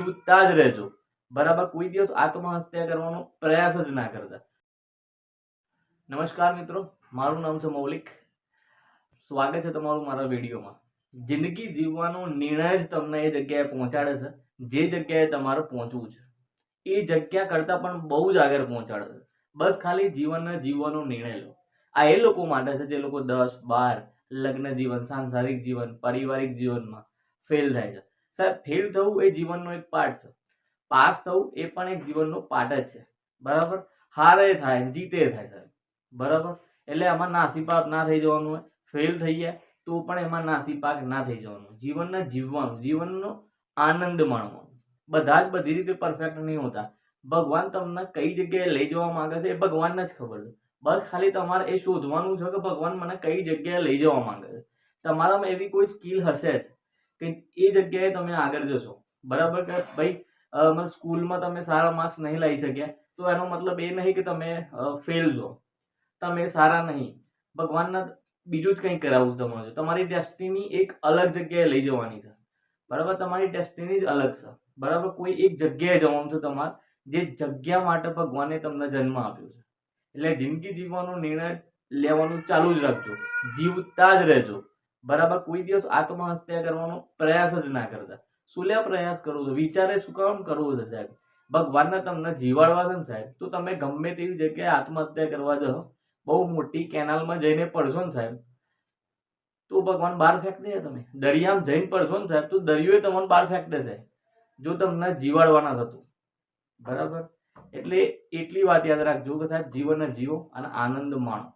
જીવતા જ રહેજો. બરાબર? કોઈ દિવસ આત્મહત્યા કરવાનો પ્રયાસ જ ના કરતા. નમસ્કાર મિત્રો, મારું નામ છે મૌલિક. સ્વાગત છે તમારું મારા વિડીયોમાં. જિંદગી જીવવાનો નિર્ણય જ તમને એ જગ્યાએ પહોંચાડે છે, જે જગ્યાએ તમારે પહોંચવું છે. એ જગ્યા કરતાં પણ બહુ જ આગળ પહોંચાડે છે. બસ ખાલી જીવનને જીવવાનો નિર્ણય લો. આ એ લોકો માટે છે જે લોકો દસ, બાર લગ્ન જીવન, સાંસારિક જીવન, પારિવારિક જીવનમાં ફેલ થાય છે. સાહેબ ફેલ થવું એ જીવનનો એક પાર્ટ છે. પાસ થવું એ પણ એક જીવનનો પાર્ટ જ છે. બરાબર? હારે થાય, જીતે થાય સાહેબ. બરાબર? એટલે આમાં નાસીપાક ના થઈ જવાનું હોય ફેલ થઈ જાય, તો પણ એમાં નાસીપાક ના થઈ જવાનું. જીવનને જીવવાનું, જીવનનો આનંદ માણવાનો. બધા જ બધી રીતે પરફેક્ટ નહીં હોતા. ભગવાન તમને કઈ જગ્યાએ લઈ જવા માંગે છે એ ભગવાનને જ ખબર છે. બસ ખાલી તમારે એ શોધવાનું છે કે ભગવાન મને કઈ જગ્યાએ લઈ જવા માંગે છે. તમારામાં એવી કોઈ સ્કિલ હશે જ. કે એ જગ્યાએ તમે આગળ જશો. બરાબર કે ભાઈ સ્કૂલમાં તમે સારા માર્ક્સ નહીં લાવી શક્યા, તો એનો મતલબ એ નહીં કે તમે ફેલ છો. તમે સારા નહીં. ભગવાનના બીજું જ કંઈક કરાવવું છે તમારે. તમારી ડેસ્ટિની એક અલગ જગ્યાએ લઈ જવાની છે. બરાબર? તમારી ડેસ્ટિની જ અલગ છે. બરાબર? કોઈ એક જગ્યાએ જવાનું છે તમારે, જે જગ્યા માટે ભગવાને તમને જન્મ આપ્યો છે. એટલે જિંદગી જીવવાનો નિર્ણય લેવાનું ચાલુ જ રાખજો. જીવતા જ રહેજો. બરાબર? કોઈ દિવસ આત્મહત્યા કરવાનો પ્રયાસ જ ના કરતા. શું લે પ્રયાસ કરવો છો? વિચારે શું કામ કરવું છે સાહેબ? ભગવાનને તમને જીવાડવા છે ને સાહેબ? તો તમે ગમે તેવી જગ્યાએ આત્મહત્યા કરવા જાઓ. બહુ મોટી કેનાલમાં જઈને પડશો ને સાહેબ. તો ભગવાન બહાર ફેંક દે તમે. દરિયામાં જઈને પડશો ને સાહેબ, તો દરિયો તમને બહાર ફેંક દેશે. જો તમને જીવાડવાના થતું બરાબર? એટલે એટલી વાત યાદ રાખજો કે સાહેબ જીવનને જીવો અને આનંદ માણો.